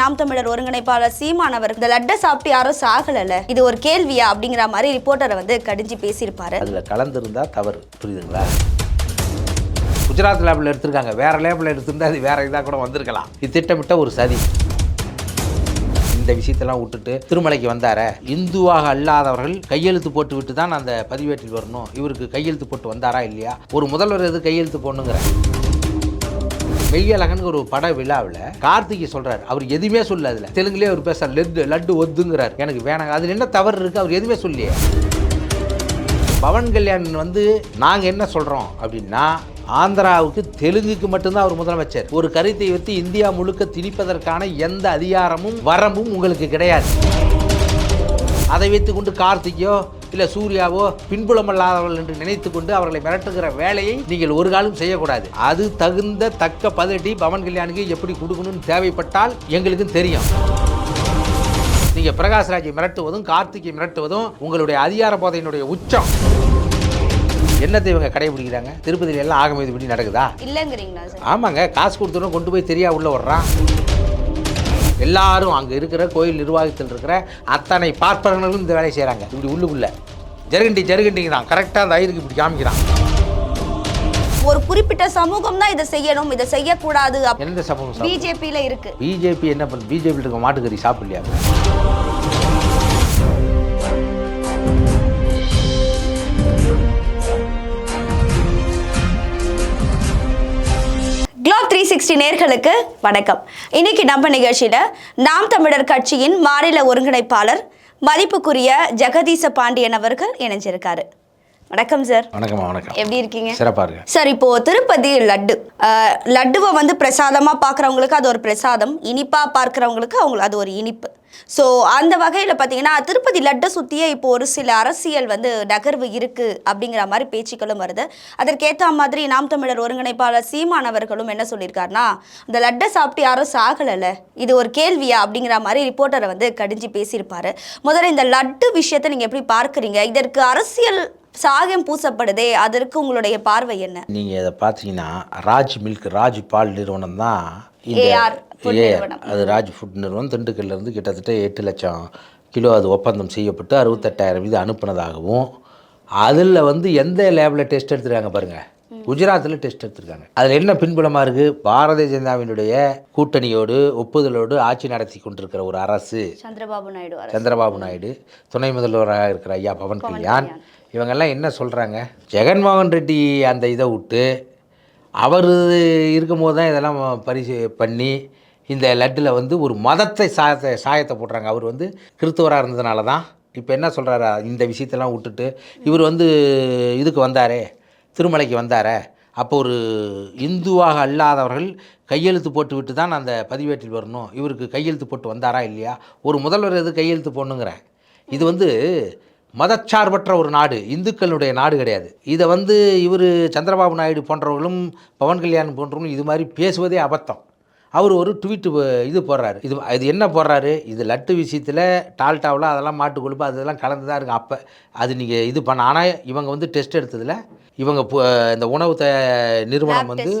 நாம் தமிழர் ஒருங்கிணைப்பாளர் சீமான் அவர் இந்த லட்டை சாப்பிட்டு யாரும் சாகலல இது ஒரு கேள்வியா? அப்படிங்கிற மாதிரி ரிப்போர்ட்டரை வந்து கடிஞ்சு பேசியிருப்பாரு. அதில் கலந்துருந்தா தவறு. புரியுதுங்களா? குஜராத் லேபில் எடுத்திருக்காங்க. வேற லேபில் எடுத்திருந்தா அது வேற இதாக கூட வந்திருக்கலாம். இது திட்டமிட்ட ஒரு சதி. இந்த விஷயத்தெல்லாம் விட்டுட்டு திருமலைக்கு வந்தார. இந்துவாக அல்லாதவர்கள் கையெழுத்து போட்டு விட்டு தான் அந்த பதிவேட்டில் வரணும். இவருக்கு கையெழுத்து போட்டு வந்தாரா இல்லையா? ஒரு முதல்வர் எது கையெழுத்து போடணுங்கிற? மெய்யழகன் ஒரு பட விழாவில் கார்த்திகை சொல்றாரு. அவர் எதுவுமே சொல்ல அதுல. தெலுங்குலேயே அவர் பேச லட்டு லட்டு ஒத்துங்கிறார். எனக்கு வேணாங்க அதுல என்ன தவறு இருக்கு? அவர் எதுவுமே சொல்லியே பவன் கல்யாண் வந்து நாங்கள் என்ன சொல்கிறோம் அப்படின்னா ஆந்திராவுக்கு தெலுங்குக்கு மட்டும்தான் அவர் முதலமைச்சர். ஒரு கருத்தை வைத்து இந்தியா முழுக்க திணிப்பதற்கான எந்த அதிகாரமும் வரம்பும் உங்களுக்கு கிடையாது. அதை வைத்துக்கொண்டு கார்த்திகையோ இல்லை சூர்யாவோ பின்புலமல்லாதவர்கள் என்று நினைத்துக்கொண்டு அவர்களை மிரட்டுகிற வேலையை நீங்கள் ஒரு காலம் செய்யக்கூடாது. அது தகுந்த தக்க பதிலடி பவன் கல்யாணுக்கு எப்படி கொடுக்கணும்னு தேவைப்பட்டால் எங்களுக்கும் தெரியும். நீங்கள் பிரகாஷ்ராஜை மிரட்டுவதும் கார்த்திகை மிரட்டுவதும் உங்களுடைய அதிகார போதையினுடைய உச்சம். என்னத்தை இவங்க கடைபிடிக்கிறாங்க? திருப்பதியில எல்லாம் ஆகமதி படி நடக்குதா? இல்லைங்கிறீங்களா ஆமாங்க காசு கொடுத்தோம் கொண்டு போய் தெரியா உள்ள வர்றான் எல்லாரும் அங்கே இருக்கிற கோயில் நிர்வாகத்தில் இருக்கிற அத்தனை பார்ப்பனர்களும் இந்த வேலையை செய்கிறாங்க இப்படி உள்ளுக்குள்ள. ஜருகண்டி ஜருகண்டிங்க தான். கரெக்டாக அந்த ஐயருக்கு இப்படி காமிக்கிறான். ஒரு குறிப்பிட்ட சமூகம் தான் இதை செய்யணும். இதை செய்யக்கூடாது. எந்த சமூகம் பிஜேபியில இருக்கு. பிஜேபி என்ன பண்ணு? பிஜேபியில் இருக்க மாட்டுக்கறி சாப்பிடலையா? சிக்ஸ்டி நேர்களுக்கு வணக்கம். இன்னைக்கு நம்ம நிகழ்ச்சியில் நாம் தமிழர் கட்சியின் மாநில ஒருங்கிணைப்பாளர் மதிப்புக்குரிய ஜெகதீச பாண்டியன் அவர்கள் இணைஞ்சிருக்காரு. வணக்கம் சார் வணக்கம்மா வணக்கம். எப்படி இருக்கீங்க? சிறப்பாக இருங்க சார் இப்போ திருப்பதி லட்டு. லட்டுவை வந்து பிரசாதமா பார்க்குறவங்களுக்கு அது ஒரு பிரசாதம். இனிப்பா பார்க்குறவங்களுக்கு அவங்க அது ஒரு இனிப்பு. ஸோ அந்த வகையில் பார்த்தீங்கன்னா திருப்பதி லட்டை சுற்றியே இப்போ ஒரு சில அரசியல் வந்து நகர்வு இருக்கு அப்படிங்கிற மாதிரி பேச்சுக்களும் வருது. அதற்கேற்ற மாதிரி நாம் தமிழர் ஒருங்கிணைப்பாளர் சீமான் அவர்களும் என்ன சொல்லியிருக்காருன்னா இந்த லட்டை சாப்பிட்டு யாரும் சாகலைல இது ஒரு கேள்வியா? அப்படிங்கிற மாதிரி ரிப்போர்ட்டரை வந்து கடிஞ்சு பேசியிருப்பாரு. முதல்ல இந்த லட்டு விஷயத்தை நீங்கள் எப்படி பார்க்குறீங்க? இதற்கு அரசியல் சாகம் பூசப்படுதே அதற்கு உங்களுடைய பார்வை என்ன? நீங்கள் இதை பார்த்தீங்கன்னா ராஜ் மில்க் ராஜ் பால் நிறுவனம் தான் நிறுவனம். அது ராஜ் ஃபுட் நிறுவனம். திண்டுக்கல்ல இருந்து கிட்டத்தட்ட எட்டு லட்சம் கிலோ அது ஒப்பந்தம் செய்யப்பட்டு அறுபத்தெட்டாயிரம் இது அனுப்புனதாகவும் அதில் வந்து எந்த லேபில் டெஸ்ட் எடுத்துருக்காங்க பாருங்கள் குஜராத்தில் டெஸ்ட் எடுத்திருக்காங்க. அதில் என்ன பின்புலமாக இருக்குது பாரதிய ஜனதாவினுடைய கூட்டணியோடு ஒப்புதலோடு ஆட்சி நடத்தி கொண்டிருக்கிற ஒரு அரசு சந்திரபாபு நாயுடு. சந்திரபாபு நாயுடு துணை முதல்வராக இருக்கிற ஐயா பவன் கல்யாண். இவங்கெல்லாம் என்ன சொல்கிறாங்க ஜெகன்மோகன் ரெட்டி அந்த இதை விட்டு அவர் இருக்கும்போது தான் இதெல்லாம் பரிசு பண்ணி இந்த லட்டில் வந்து ஒரு மதத்தை சாயத்தை சாயத்தை போடுறாங்க. அவர் வந்து கிறித்துவராக இருந்ததுனால தான். இப்போ என்ன சொல்கிறாரு இந்த விஷயத்தெல்லாம் விட்டுட்டு இவர் வந்து இதுக்கு வந்தாரே திருமலைக்கு வந்தாரே. அப்போ ஒரு இந்துவாக அல்லாதவர்கள் கையெழுத்து போட்டு விட்டு தான் அந்த பதிவேட்டில் வரணும். இவருக்கு கையெழுத்து போட்டு வந்தாரா இல்லையா? ஒரு முதல்வர் எது கையெழுத்து போடணுங்கிறேன். இது வந்து மதச்சார்பற்ற ஒரு நாடு இந்துக்களுடைய நாடு கிடையாது. இதை வந்து இவர் சந்திரபாபு நாயுடு போன்றவர்களும் பவன் கல்யாண் போன்றவங்களும் இது மாதிரி பேசுவதே அபத்தம். அவர் ஒரு ட்வீட்டு இது போடுறாரு. இது இது என்ன போடுறாரு? இது லட்டு விஷயத்தில் டால்டாவில் அதெல்லாம் மாட்டு கொழுப்பு அதெல்லாம் கலந்து தான் இருக்குது அப்போ அது நீங்கள் இது பண்ண ஆனால் இவங்க வந்து டெஸ்ட் எடுத்ததில் இவங்க இந்த உணவு த நிறுவனம் வந்து.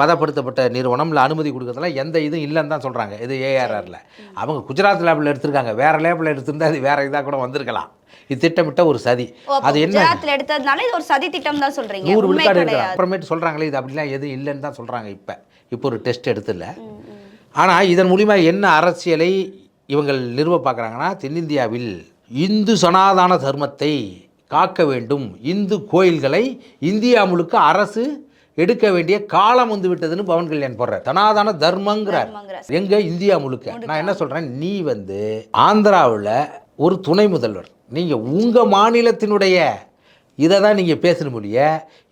பதப்படுத்தப்பட்ட நிறுவனம் இல்லை அனுமதி கொடுக்கறதுல எந்த இதுவும் இல்லைன்னு தான் சொல்கிறாங்க இது ஏஆர்ஆரில் அவங்க குஜராத் லேபில் எடுத்திருக்காங்க. வேறு லேபில் எடுத்திருந்தா அது வேறு இதாக கூட வந்திருக்கலாம். இது திட்டமிட்ட ஒரு சதி. அது என்ன? எடுத்ததுனால இது ஒரு சதி திட்டம் தான் சொல்றீங்க. நூறு விழுக்காடு கிடையாது. அப்புறமேட்டு சொல்கிறாங்களே இது அப்படிலாம் எதுவும் இல்லைன்னு தான் சொல்கிறாங்க இப்போ. இப்போ ஒரு டெஸ்ட் எடுத்துல. ஆனால் இதன் மூலிமா என்ன அரசியலை இவங்கள் நிறுவ பார்க்குறாங்கன்னா தென்னிந்தியாவில் இந்து சனாதன தர்மத்தை காக்க வேண்டும். இந்து கோயில்களை இந்தியா முழுக்க அரசு எடுக்க வேண்டிய காலம் வந்து விட்டதுன்னு பவன் கல்யாண் போடுறார். சனாதன தர்மங்கிறார். தர்மங்கிற. எங்க? இந்தியா முழுக்க. நான் என்ன சொல்றேன்? நீ வந்து ஆந்திராவில் ஒரு துணை முதல்வர். நீங்க உங்க மாநிலத்தினுடைய இதை தான் நீங்கள் பேசணும் முடிய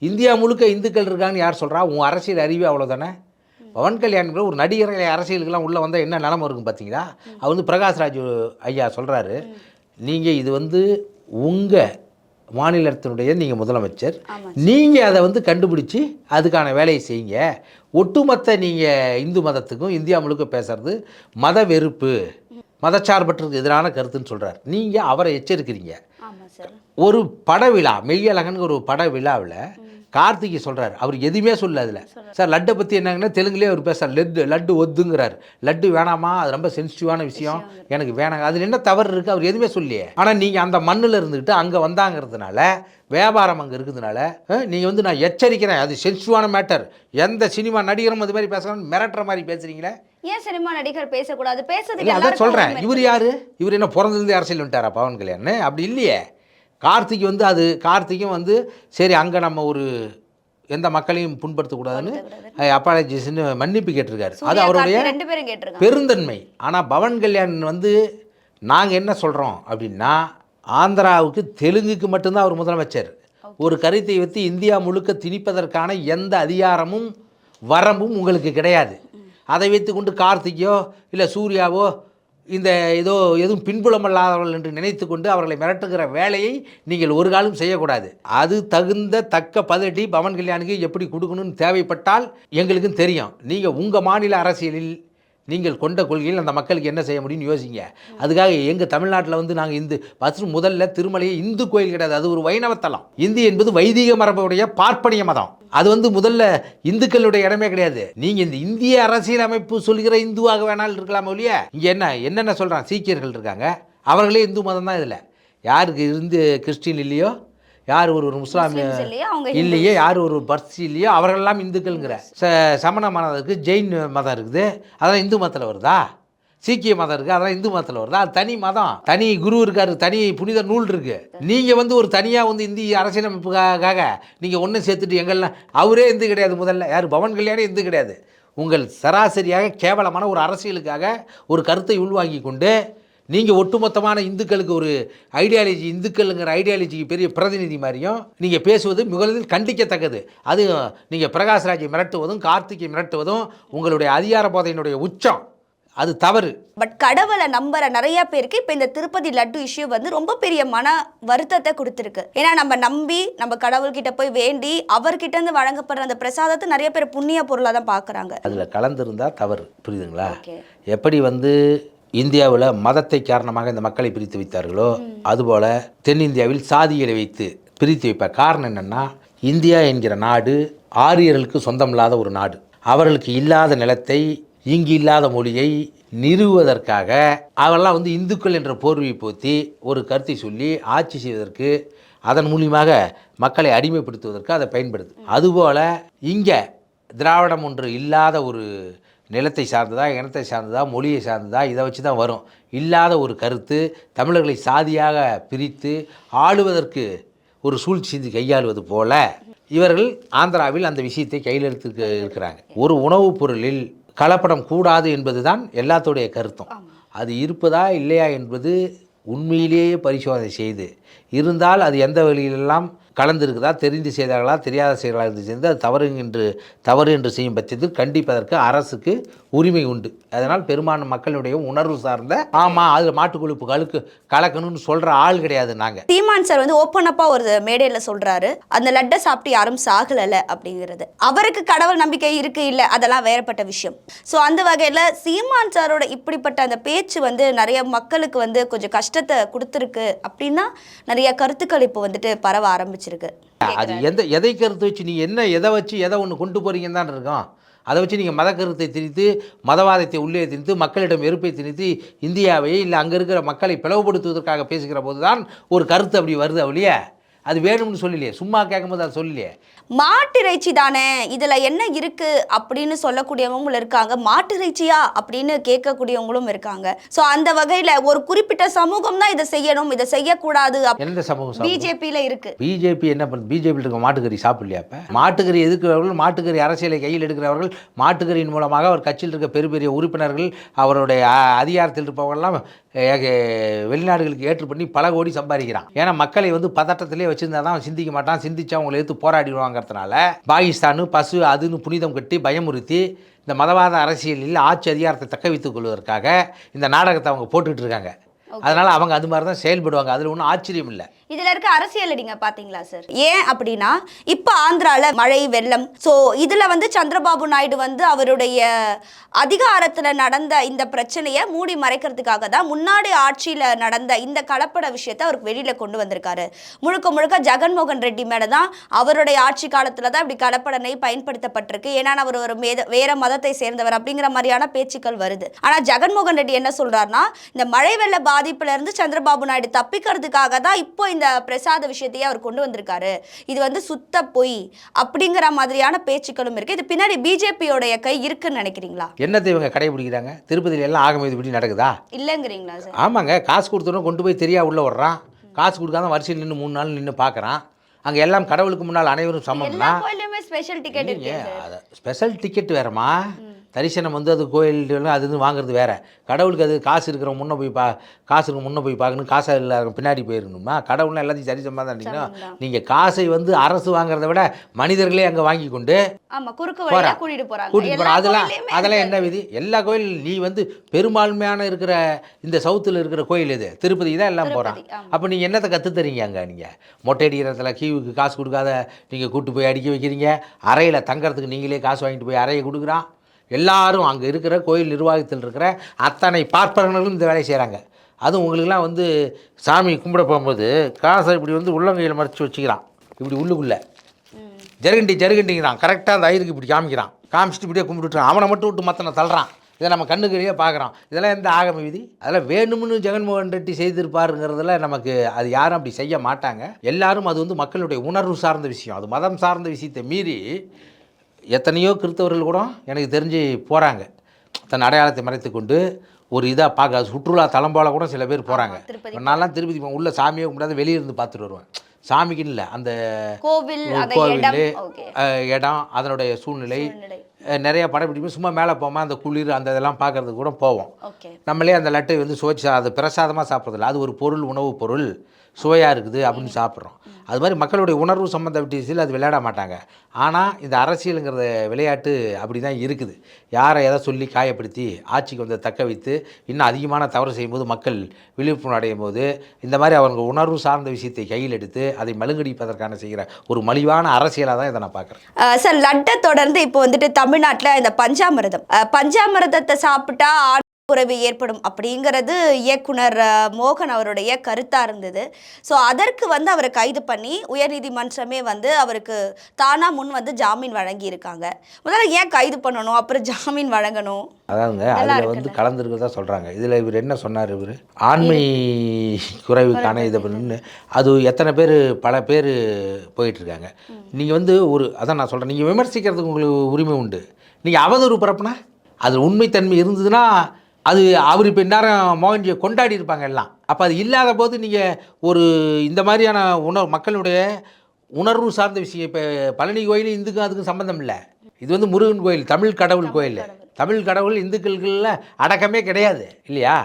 இந்தியா முழுக்க இந்துக்கள் இருக்கான்னு யார் சொல்றா? உன் அரசியல் அறிவு அவ்வளோதானே பவன் கல்யாண்ங்கிற ஒரு நடிகர்களை அரசியலுக்கெல்லாம் உள்ளே வந்தால் என்ன நிலம இருக்கும் பார்த்தீங்களா அவர் வந்து பிரகாஷ்ராஜ் ஐயா சொல்கிறாரு நீங்கள் இது வந்து உங்கள் மாநிலத்தினுடைய நீங்கள் முதலமைச்சர். நீங்கள் அதை வந்து கண்டுபிடிச்சி அதுக்கான வேலையை செய்யுங்க. ஒட்டுமொத்த நீங்கள் இந்து மதத்துக்கும் இந்தியா முழுக்க பேசுறது மத வெறுப்பு. மதச்சார்பற்றதுக்கு எதிரான கருத்துன்னு சொல்கிறார் நீங்கள் அவரை எச்சரிக்கிறீங்க. ஒரு பட விழா மெய்யழகன் ஒரு பட விழாவில் கார்த்திகை சொல்றாரு. அவர் எதுவுமே சொல்லல அதில். சார் லட்டை பற்றி என்னங்கன்னா தெலுங்குலேயே அவர் பேசுறார். லட்டு லட்டு ஒத்துங்கிறார். லட்டு வேணாமா? அது ரொம்ப சென்சிட்டிவான விஷயம். எனக்கு வேணாங்க அதில் என்ன தவறு இருக்குது அவர் எதுவுமே சொல்லியே ஆனால் நீங்கள் அந்த மண்ணில் இருந்துக்கிட்டு அங்கே வந்தாங்கிறதுனால வியாபாரம் அங்கே இருக்கிறதுனால நீங்கள் வந்து நான் எச்சரிக்கிறேன் அது சென்சிட்டிவான மேட்டர் எந்த சினிமா நடிகரும் அது மாதிரி பேசுகிறான்னு மிரட்டுற மாதிரி பேசுகிறீங்களே ஏன் சினிமா நடிகர் பேசக்கூடாது? பேசுறதுக்கு அதான் சொல்கிறேன் இவர் யார்? இவர் என்ன பிறந்ததுலேருந்து அரசியல் வந்துட்டாரா பவன் கல்யாண்? அப்படி இல்லையே. கார்த்திக் வந்து அது கார்த்திக்கும் வந்து சரி அங்கே நம்ம ஒரு எந்த மக்களையும் புண்படுத்தக்கூடாதுன்னு அப்பாலஜிஸ்ன்னு மன்னிப்பு கேட்டிருக்காரு. அது அவருடைய பெருந்தன்மை. ஆனால் பவன் கல்யாண் வந்து நாங்கள் என்ன சொல்கிறோம் அப்படின்னா ஆந்திராவுக்கு தெலுங்குக்கு மட்டும்தான் அவர் முதலமைச்சர். ஒரு கருத்தை வைத்து இந்தியா முழுக்க திணிப்பதற்கான எந்த அதிகாரமும் வரம்பும் உங்களுக்கு கிடையாது. அதை வைத்துக்கொண்டு கார்த்திக்கோ இல்லை சூர்யாவோ இந்த ஏதோ எதுவும் பின்புலமல்லாதவர்கள் என்று நினைத்து கொண்டு அவர்களை மிரட்டுகிற வேலையை நீங்கள் ஒரு காலம் செய்யக்கூடாது. அது தகுந்த தக்க பதிலடி பவன் கல்யாணுக்கு எப்படி கொடுக்கணும்னு தேவைப்பட்டால் எங்களுக்கும் தெரியும். நீங்கள் உங்கள் மாநில அரசியலில் நீங்கள் கொண்ட கொள்கையில் அந்த மக்களுக்கு என்ன செய்ய முடியும்னு யோசிங்க. அதுக்காக எங்கள் தமிழ்நாட்டில் வந்து நாங்கள் இந்து ஃபஸ்ட்டு முதல்ல திருமலையை இந்து கோயில் கிடையாது. அது ஒரு வைணவத்தலம் இந்து என்பது வைதிக மரபுடைய பார்ப்பனிய மதம். அது வந்து முதல்ல இந்துக்களுடைய இடமே கிடையாது. நீங்கள் இந்த இந்திய அரசியலமைப்பு சொல்கிற இந்துவாக வேணாலும் இருக்கலாமோ ஒழிய இங்கே என்ன என்னென்ன சொல்கிறான் சீக்கியர்கள் இருக்காங்க. அவர்களே இந்து மதம் தான் இதில். யாருக்கு இருந்து கிறிஸ்டின் இல்லையோ யார் ஒரு ஒரு முஸ்லாமிய இல்லையே? யார் ஒரு பர்சி இல்லையோ அவர்களெல்லாம் இந்துக்கள்ங்கிற. ச சமண மதம் இருக்குது ஜெயின் மதம் இருக்குது. அதெல்லாம் இந்து மதத்தில் வருதா? சீக்கிய மதம் இருக்குது அதெல்லாம் இந்து மதத்தில் வருதா? அது தனி மதம். தனி குரு இருக்காரு தனி புனித நூல் இருக்குது நீங்கள் வந்து ஒரு தனியாக வந்து இந்திய அரசியலமைப்புக்காக நீங்கள் ஒன்றும் சேர்த்துட்டு எங்கெல்லாம் அவரே இந்து கிடையாது முதல்ல. யார்? பவன் கல்யாணம் இந்து கிடையாது. உங்கள் சராசரியாக கேவலமான ஒரு அரசியலுக்காக ஒரு கருத்தை உள்வாங்கி கொண்டு நீங்கள் ஒட்டுமொத்தமான இந்துக்களுக்கு ஒரு ஐடியாலஜி இந்துக்களுங்கிற ஐடியாலஜிக்கு பெரிய பிரதிநிதி மாதிரியும் நீங்கள் பேசுவது மிகுதில் கண்டிக்கத்தக்கது. அது நீங்கள் பிரகாஷ்ராஜை மிரட்டுவதும் கார்த்திகை மிரட்டுவதும் உங்களுடைய அதிகார போதையினுடைய உச்சம். அது தவறு. பட் கடவுளை நம்புற நிறைய பேருக்கு இப்போ இந்த திருப்பதி லட்டு இஷ்யூ வந்து ரொம்ப பெரிய மன வருத்தத்தை கொடுத்துருக்கு. ஏன்னா நம்ம நம்பி நம்ம கடவுள்கிட்ட போய் வேண்டி அவர்கிட்ட இருந்து வழங்கப்படுற அந்த பிரசாதத்தை நிறைய பேர் புண்ணிய பொருளாக தான் பார்க்குறாங்க அதில் கலந்திருந்தால் தவறு. புரியுதுங்களா? எப்படி வந்து இந்தியாவில் மதத்தை காரணமாக இந்த மக்களை பிரித்து வைத்தார்களோ அதுபோல் தென்னிந்தியாவில் சாதிகளை வைத்து பிரித்து வைப்பார் காரணம் என்னென்னா இந்தியா என்கிற நாடு ஆரியர்களுக்கு சொந்தமில்லாத ஒரு நாடு. அவர்களுக்கு இல்லாத நிலத்தை இங்கு இல்லாத மொழியை நிறுவுவதற்காக அவெல்லாம் வந்து இந்துக்கள் என்ற போர்வையை போத்தி ஒரு கருத்தை சொல்லி ஆட்சி செய்வதற்கு அதன் மூலியமாக மக்களை அடிமைப்படுத்துவதற்கு அதை பயன்படுது. அதுபோல் இங்கே திராவிடம் ஒன்று இல்லாத ஒரு நிலத்தை சார்ந்ததா இனத்தை சார்ந்ததா மொழியை சார்ந்ததா இதை வச்சு தான் வரும். இல்லாத ஒரு கருத்து தமிழர்களை சாதியாக பிரித்து ஆளுவதற்கு ஒரு சூழ்ச்சி கையாளுவது போல இவர்கள் ஆந்திராவில் அந்த விஷயத்தை கையில் எடுத்து இருக்கிறாங்க. ஒரு உணவுப் பொருளில் கலப்படம் கூடாது என்பதுதான் எல்லாத்துடைய கருத்தும். அது இருப்பதா இல்லையா என்பது உண்மையிலேயே பரிசோதனை செய்து இருந்தால் அது எந்த வழியிலெல்லாம் கலந்திருக்குதா தெரிந்து செய்தார்களா தெரியாத செய்தார்களா இருந்து சேர்ந்து அது தவறு என்று தவறு என்று செய்யும் பட்சத்தில் கண்டிப்பதற்கு அரசுக்கு உரிமை உண்டு. அதனால் பெரும்பான்மை மக்களுடைய உணர்வு சார்ந்த ஆமாம் அதில் மாட்டு கொழுப்பு கழுக்கு கலக்கணும்னு சொல்கிற ஆள் கிடையாது நாங்கள் சீமான் சார் வந்து ஓப்பன் அப்பா ஒரு மேடையில் சொல்கிறாரு அந்த லட்டை சாப்பிட்டு யாரும் சாகலல அப்படிங்கிறது. அவருக்கு கடவுள் நம்பிக்கை இருக்கு இல்லை அதெல்லாம் வேறுபட்ட விஷயம். ஸோ அந்த வகையில் சீமான் சாரோட இப்படிப்பட்ட அந்த பேச்சு வந்து நிறைய மக்களுக்கு வந்து கொஞ்சம் கஷ்டத்தை கொடுத்துருக்கு அப்படின்னா நிறைய கருத்துக்கள் இப்போ வந்துட்டு பரவ ஆரம்பிச்சிருக்கு அது எந்த எதை கருத்து வச்சு நீ என்ன எதை வச்சு எதை ஒன்று கொண்டு போகிறீங்கன்னு தான் இருக்கும். அதை வச்சு நீங்கள் மத கருத்தை திணித்து மதவாதத்தை உள்ளே திணித்து மக்களிடம் வெறுப்பை திணித்து இந்தியாவை இல்லை அங்கே இருக்கிற மக்களை பிளவுபடுத்துவதற்காக பேசுகிற போது தான் ஒரு கருத்து அப்படி வருது அவளியே. அது வேணும்னு சொல்லலையே சும்மா கேட்கும்போது அது சொல்லலையே. மாட்டிறைச்சி தானே இதுல என்ன இருக்கு அப்படின்னு சொல்லக்கூடியவங்களும் இருக்காங்க. மாட்டிறைச்சியா அப்படின்னு கேட்கக்கூடியவங்களும் இருக்காங்க. ஸோ அந்த வகையில ஒரு குறிப்பிட்ட சமூகம் தான் இதை செய்யணும். இதை செய்யக்கூடாது எந்த சமூகம்? பிஜேபியில இருக்கு. பிஜேபி என்ன பண்ணுது பிஜேபியில் இருக்க மாட்டுக்கறி சாப்பிடலையா அப்போ? மாட்டுக்கறி எதுக்குறவர்கள்? மாட்டுக்கறி அரசியலை கையில் எடுக்கிறவர்கள். மாட்டுக்கறியின் மூலமாக அவர் கட்சியில் இருக்க பெரிய பெரிய உறுப்பினர்கள் அவருடைய அதிகாரத்தில் இருப்பவர்கள்லாம் வெளிநாடுகளுக்கு ஏற்று பண்ணி பல கோடி சம்பாதிக்கிறான். ஏன்னா மக்களை வந்து பதட்டத்திலே வச்சிருந்தா தான் அவன் சிந்திக்க மாட்டான். சிந்திச்சு அவங்களை எடுத்து போராடிடுவாங்கிறதுனால பாகிஸ்தானு பசு அதுன்னு புனிதம் கட்டி பயமுறுத்தி இந்த மதவாத அரசியலில் ஆட்சி அதிகாரத்தை தக்க வைத்துக் கொள்வதற்காக இந்த நாடகத்தை அவங்க போட்டுக்கிட்டு இருக்காங்க. அதனால் அவங்க அது மாதிரி தான் செயல்படுவாங்க. அதில் ஒன்றும் ஆச்சரியம் இல்லை. இதுல இருக்க அரசியல் நீங்க பாத்தீங்களா சார் ஏன் அப்படின்னா இப்ப ஆந்திரால மழை வெள்ளம் சோ இதுல வந்து சந்திரபாபு நாயுடு வந்து அவருடைய அதிகாரத்துல நடந்த இந்த பிரச்சனையை மூடி மறைக்கிறதுக்காக தான் முன்னாடி ஆட்சியில நடந்த இந்த கலப்பட விஷயத்தை அவருக்கு வெளியில கொண்டு வந்திருக்காரு. முழுக்க முழுக்க ஜெகன்மோகன் ரெட்டி மேலே தான் அவருடைய ஆட்சி காலத்தில் தான் இப்படி கலப்பட பயன்படுத்தப்பட்டிருக்கு. ஏன்னா அவர் ஒரு மேத வேற மதத்தை சேர்ந்தவர் அப்படிங்கிற மாதிரியான பேச்சுக்கள் வருது. ஆனா ஜெகன்மோகன் ரெட்டி என்ன சொல்றாருன்னா இந்த மழை வெள்ள பாதிப்புல இருந்து சந்திரபாபு நாயுடு தப்பிக்கிறதுக்காக தான் இப்போ இந்த பிரசாத விஷயத்தையே அவர் கொண்டு வந்திருக்காரு. இது வந்து சுத்த பொய் அப்படிங்கிற மாதிரியான பேச்சுக்களும் இருக்கு. இது பின்னாடி பிஜேபியோடைய கை இருக்குன்னு நினைக்கிறீங்களா? என்னத்தை இவங்க கடைபிடிக்கிறாங்க? திருப்பதியில எல்லாம் ஆகம இதுபடி நடக்குதா? இல்லைங்கிறீங்களா சார் ஆமாங்க. காசு கொடுத்தோன்னு கொண்டு போய் தெரியா உள்ள விடுறான் காசு கொடுக்காம வரிசையில் நின்று மூணு நாள் நின்று பார்க்குறான் அங்கே எல்லாம் கடவுளுக்கு முன்னால் அனைவரும் சமம்னா? ஸ்பெஷல் டிக்கெட் ஸ்பெஷல் டிக்கெட் வேறம்மா. தரிசனம் வந்து அது கோயில் அது இது வாங்குறது வேற. கடவுளுக்கு அது காசு இருக்கிறவங்க முன்னே போய் பா காசு இருக்க முன்னே போய் பார்க்கணும். காசை இல்லாத பின்னாடி போயிருக்கணுமா கடவுள்லாம் எல்லாத்தையும் சரிசமாக தான் சமம்தான். நீங்கள் காசை வந்து அரசு வாங்குறத விட மனிதர்களே அங்கே வாங்கி கொண்டு எல்லா போகிறோம் அதெல்லாம் அதெல்லாம். என்ன விதி? எல்லா கோயில் நீ வந்து பெரும்பான்மையான இருக்கிற இந்த சவுத்தில் இருக்கிற கோயில் இது. திருப்பதி தான் எல்லாம் போகிறான். அப்போ நீங்கள் என்னத்தை கற்று தரீங்க அங்கே நீங்கள் மொட்டை அடிக்கிறதுல கீவுக்கு காசு கொடுக்காத நீங்கள் கூட்டு போய் அடிக்க வைக்கிறீங்க. அறையில் தங்கறதுக்கு நீங்களே காசு வாங்கிட்டு போய் அறையை கொடுக்குறான். எல்லாரும் அங்கே இருக்கிற கோயில் நிர்வாகத்தில் இருக்கிற அத்தனை பார்ப்பனர்களும் இந்த வேலையை செய்கிறாங்க அதுவும் உங்களுக்கெல்லாம் வந்து சாமி கும்பிட போகும்போது காசை இப்படி வந்து உள்ளங்கையில் மறைச்சி வச்சுக்கிறான். இப்படி உள்ளுக்குள்ளே. ஜருகண்டி ஜருகண்டிங்கிறான். கரெக்டாக அந்த ஐயருக்கு இப்படி காமிக்கிறான். காமிச்சிட்டு இப்படியே கும்பிட்டுட்டான் அவனை மட்டும் விட்டு மற்றனை தள்ளுறான். இதை நம்ம கண்ணுக்கிலேயே பார்க்குறோம். இதெல்லாம் எந்த ஆகம விதி? அதெல்லாம் வேணும்னு ஜெகன்மோகன் ரெட்டி செய்திருப்பாருங்கிறதுல நமக்கு அது யாரும் அப்படி செய்ய மாட்டாங்க. எல்லாரும் அது வந்து மக்களுடைய உணர்வு சார்ந்த விஷயம். அது மதம் சார்ந்த விஷயத்தை மீறி எத்தனையோ கிறிஸ்தவர்கள் கூட எனக்கு தெரிஞ்சு போகிறாங்க தன் அடையாளத்தை மறைத்து கொண்டு ஒரு இதாக பார்க்க சுற்றுலா தலம் போல கூட சில பேர் போகிறாங்க நான்லாம் திருப்பதி. உள்ள சாமியே கும்பிடாத வெளியே இருந்து பார்த்துட்டு வருவேன். சாமிக்குன்னு இல்லை அந்த கோவில் கோவில் இடம் அதனுடைய சூழ்நிலை. நிறைய படப்பிடிப்பு சும்மா மேலே போகாமல் அந்த குளிர் அந்த இதெல்லாம் பார்க்கறதுக்கு கூட போவோம். நம்மளே அந்த லட்டை வந்து சுவைச்சு அது பிரசாதமாக சாப்பிட்றதில்ல. அது ஒரு பொருள் உணவுப் பொருள். சுவையாக இருக்குது அப்படின்னு சாப்பிட்றோம். அது மாதிரி மக்களுடைய உணர்வு சம்மந்த விஷயத்தில் அது விளையாட மாட்டாங்க. ஆனால் இந்த அரசியலுங்கிறத விளையாட்டு அப்படி தான் இருக்குது. யாரை எதை சொல்லி காயப்படுத்தி ஆட்சிக்கு வந்து தக்க வைத்து இன்னும் அதிகமான தவறு செய்யும்போது மக்கள் விழிப்புணர்வு அடையும் போது இந்த மாதிரி அவங்க உணர்வு சார்ந்த விஷயத்தை கையில் எடுத்து அதை மழுங்கடிப்பதற்கான செய்கிற ஒரு மலிவான அரசியலாக தான் இதை நான் பார்க்குறேன். சார் லட்டை தொடர்ந்து இப்போ வந்துட்டு தமிழ்நாட்டில் இந்த பஞ்சாமிர்தம். பஞ்சாமிர்தத்தை சாப்பிட்டா உறவு ஏற்படும் அப்படிங்கிறது இயக்குனர் மோகன் அவருடைய கருத்தாக இருந்தது. ஸோ அதற்கு வந்து அவரை கைது பண்ணி உயர்நீதிமன்றமே வந்து அவருக்கு தானாக முன் வந்து ஜாமீன் வழங்கியிருக்காங்க. முதல்ல ஏன் கைது பண்ணணும்? அப்புறம் ஜாமீன் வழங்கணும்? இதெல்லாம் அதில் வந்து கலந்துருக்கிறதா சொல்கிறாங்க இதில் இவர் என்ன சொன்னார் இவர்? ஆண்மை குறைவுக்கான இதை பண்ணு அது எத்தனை பேர் பல பேர் போயிட்டுருக்காங்க. நீங்கள் வந்து ஒரு அதான் நான் சொல்கிறேன் நீங்கள் விமர்சிக்கிறதுக்கு உங்களுக்கு உரிமை உண்டு. நீங்கள் அவதூறு பரப்புனா அது உண்மைத்தன்மை இருந்ததுன்னா அது அவர் இப்போ இந்நேரம் மோகன்ஜியை கொண்டாடி இருப்பாங்க எல்லாம். அப்போ அது இல்லாத போது நீங்கள் ஒரு இந்த மாதிரியான உணர்வு மக்களுடைய உணர்வு சார்ந்த விஷயம். இப்போ பழனி கோயில் இந்துக்கும் அதுக்கும் சம்மந்தம் இல்லை. இது வந்து முருகன் கோயில் தமிழ் கடவுள் கோயில். தமிழ் கடவுள் இந்துக்களுக்குள்ள அடக்கமே கிடையாது இல்லையா?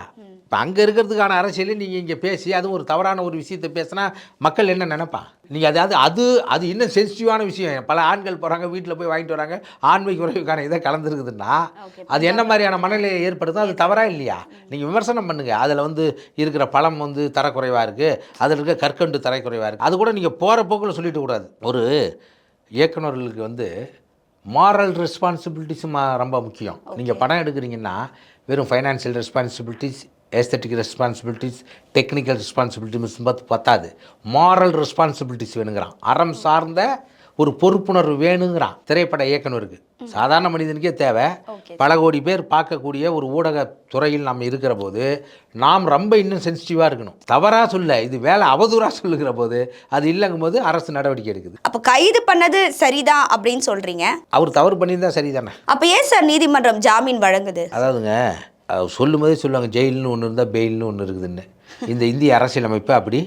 இப்போ அங்கே இருக்கிறதுக்கான அரசியலை நீங்கள் இங்கே பேசி அதுவும் ஒரு தவறான ஒரு விஷயத்தை பேசினா மக்கள் என்ன நினைப்பான் நீங்கள் அதாவது அது அது இன்னும் சென்சிட்டிவான விஷயம். பல ஆண்கள் போகிறாங்க வீட்டில் போய் வாங்கிட்டு வராங்க ஆண்மை குறைவுக்கான இதை கலந்துருக்குதுன்னா அது என்ன மாதிரியான மனநிலையை ஏற்படுத்தும்? அது தவறா இல்லையா? நீங்கள் விமர்சனம் பண்ணுங்கள் அதில் வந்து இருக்கிற பழம் வந்து தரக்குறைவாக இருக்குது அதில் இருக்க கற்கண்டு தரக்குறைவாக இருக்குது அது கூட நீங்கள் போகிற போக்கில் சொல்லிட்டு கூடாது. ஒரு இயக்குனர்களுக்கு வந்து மாரல் ரெஸ்பான்சிபிலிட்டிஸ் ரொம்ப முக்கியம். நீங்கள் படம் எடுக்கிறீங்கன்னா வெறும் financial responsibilities aesthetic responsibilities technical responsibilities பார்த்து பத்தாது. மாரல் ரெஸ்பான்சிபிலிட்டிஸ் வேணுங்கிறான். அறம் சார்ந்த ஒரு பொறுப்புணர்வு வேணுங்கிறான். திரைப்பட இயக்குனருக்கு. சாதாரண மனிதனுக்கே தேவை. பல கோடி பேர் பார்க்கக்கூடிய ஒரு ஊடக துறையில் நம்ம இருக்கிற போது நாம் ரொம்ப இன்னும் சென்சிட்டிவாக இருக்கணும். தவறாக சொல்ல இது வேலை அவதூறாக சொல்லுகிற போது அது இல்லைங்கும் போது அரசு நடவடிக்கை எடுக்குது. அப்போ கைது பண்ணது சரிதான் அப்படின்னு சொல்றீங்க? அவர் தவறு பண்ணியிருந்தா சரிதானே? அப்போ ஏன் சார் நீதிமன்றம் ஜாமீன் வழங்குது? அதாவதுங்க அவர் சொல்லும்போதே சொல்லுவாங்க ஜெயில்னு ஒன்று இருந்தால் பெயில்னு ஒன்று இருக்குதுன்னு. இந்த இந்திய அரசியலமைப்பு அப்படி.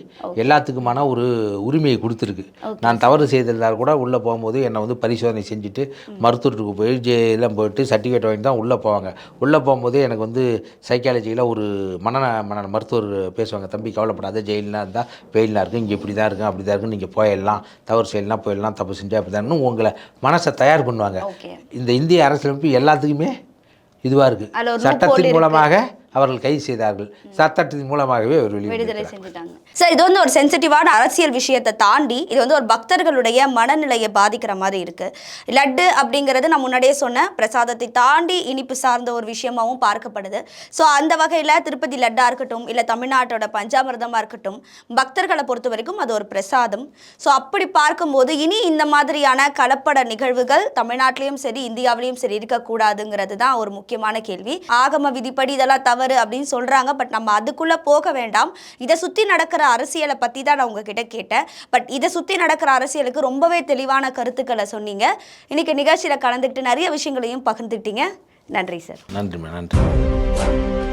எல்லாத்துக்குமான ஒரு உரிமையை கொடுத்துருக்கு. நான் தவறு செய்திருந்தால் கூட உள்ளே போகும்போது என்னை வந்து பரிசோதனை செஞ்சுட்டு மருத்துவத்துக்கு போய் ஜெயிலாம் போயிட்டு சர்டிஃபிகேட் வாங்கி தான் உள்ளே போவாங்க. உள்ளே போகும்போது எனக்கு வந்து சைக்காலஜியில் ஒரு மன மன மருத்துவர் பேசுவாங்க தம்பி கவலைப்படாத ஜெயில்னா இருந்தால் பெயிலாக இருக்குது இங்கே இப்படி தான் இருக்கும் அப்படி தான் இருக்கும் நீங்கள் போயிடலாம். தவறு செய்யலாம் போயிடலாம் தப்பு செஞ்சால் அப்படி தான் உங்களை மனசை தயார் பண்ணுவாங்க. இந்த இந்திய அரசியலமைப்பு எல்லாத்துக்குமே இதுவாக இருக்குது சட்டத்தின். மூலமாக அவர்கள் கைது செய்தார்கள். சட்டத்தின் மூலமாகவே அவர் விடுதலை செஞ்சுட்டாங்க. சார் இது வந்து ஒரு சென்சிட்டிவான அரசியல் விஷயத்தை தாண்டி இது வந்து ஒரு பக்தர்களுடைய மனநிலையை பாதிக்கிற மாதிரி இருக்கு. லட்டு அப்படிங்கிறது நான் முன்னாடியே சொன்ன பிரசாதத்தை தாண்டி இனிப்பு சார்ந்த ஒரு விஷயமாவும் பார்க்கப்படுது. ஸோ அந்த வகையில் திருப்பதி லட்டா இருக்கட்டும் இல்லை தமிழ்நாட்டோட பஞ்சாமிரதமாக இருக்கட்டும் பக்தர்களை பொறுத்த வரைக்கும் அது ஒரு பிரசாதம். ஸோ அப்படி பார்க்கும்போது இனி இந்த மாதிரியான கலப்பட நிகழ்வுகள் தமிழ்நாட்டிலையும் சரி இந்தியாவிலையும் சரி இருக்கக்கூடாதுங்கிறது தான் ஒரு முக்கியமான கேள்வி. ஆகம விதிப்படி இதெல்லாம் தவறு அப்படின்னு சொல்றாங்க. பட் நம்ம அதுக்குள்ள போக வேண்டாம். இதை சுத்தி நடக்கிற அரசியலை பத்தி தான் நான் உங்ககிட்ட கேட்டேன். பட் இதை சுத்தி நடக்கிற அரசியலுக்கு ரொம்பவே தெளிவான கருத்துக்களை சொன்னீங்க. இன்னைக்கு நிகழ்ச்சியில் கலந்துக்கிட்டு நிறைய விஷயங்களையும் பகிர்ந்துக்கிட்டீங்க. நன்றி சார். நன்றிம்மா நன்றி.